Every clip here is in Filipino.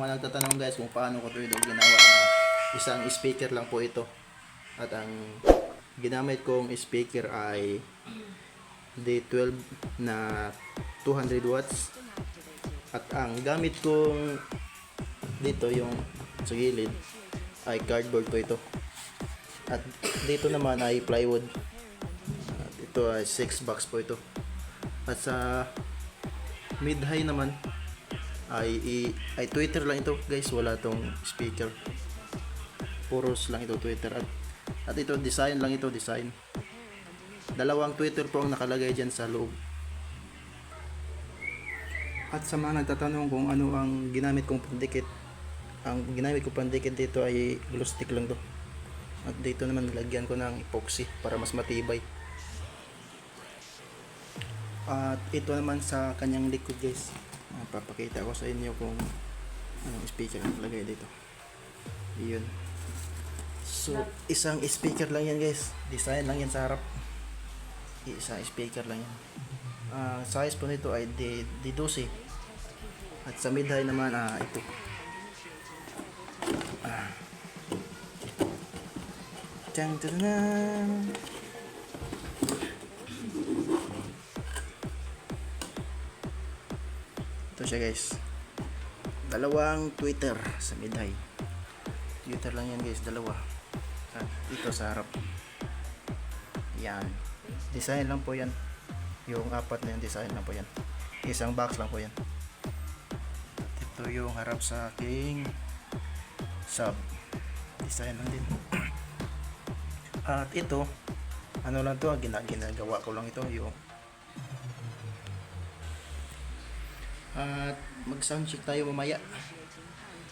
mga nagtatanong guys kung paano ko ito ginawa, ah, isang speaker lang po ito. At ang ginamit kong speaker ay D12 na 200 watts. At ang gamit kong dito yung sa gilid ay cardboard po ito. At dito naman ay plywood. At ito ay 6 box po ito. At sa mid-high naman ay ay Twitter lang ito. Guys wala tong speaker. Puros lang ito Twitter. At at ito design lang ito design. Dalawang Twitter po ang nakalagay dyan sa loob. At sa mga nagtatanong kung ano ang ginamit kong pandikit ang ginamit ko pandikit dito ay glue stick lang to. At dito naman nilagyan ko ng epoxy para mas matibay. At ito naman sa kanyang likod guys papakita ko sa inyo kung anong speaker ang lagay dito. Yun. So isang speaker lang yan guys. Design lang yan sa harap. Isang speaker lang yan. Ang size po nito ay D, D12 at sa mid high naman ah ito. Ah. Tang tadadam. Siya guys. Dalawang Twitter sa mid-high. Twitter lang yan guys, dalawa. At ito sa harap. Yan. Design lang po yan. Yung apat na yung design lang po yan. Isang box lang po yan. Ito yung harap sa aking sub. Design lang din. At ito, ano lang to, gina ginagawa ko lang ito yung At mag-sound check tayo mamaya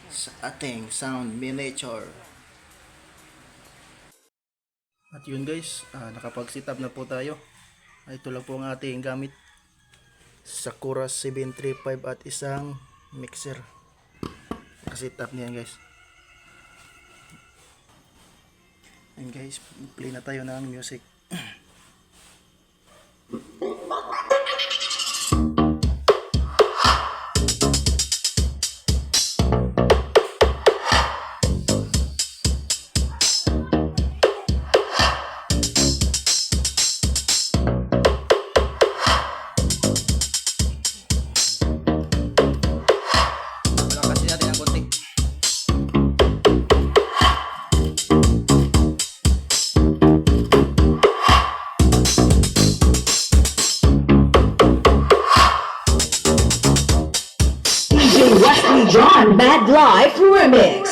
sa ating sound miniature. At yun guys, ah, nakapag-sit up na po tayo. Ah, Ito lang po ang ating gamit. Sakura 735 at isang mixer. Nakasit up niyan guys. And guys, play na tayo ng music. Bad Life Remix.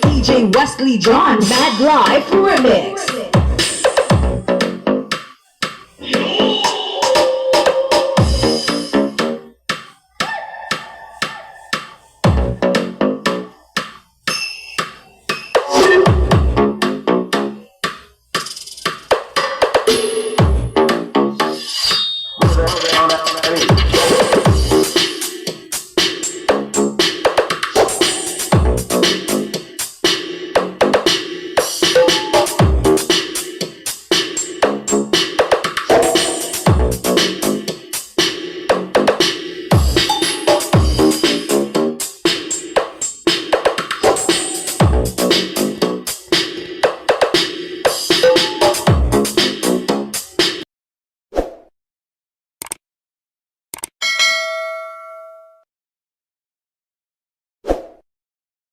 DJ Wesley John Bad Life Remix.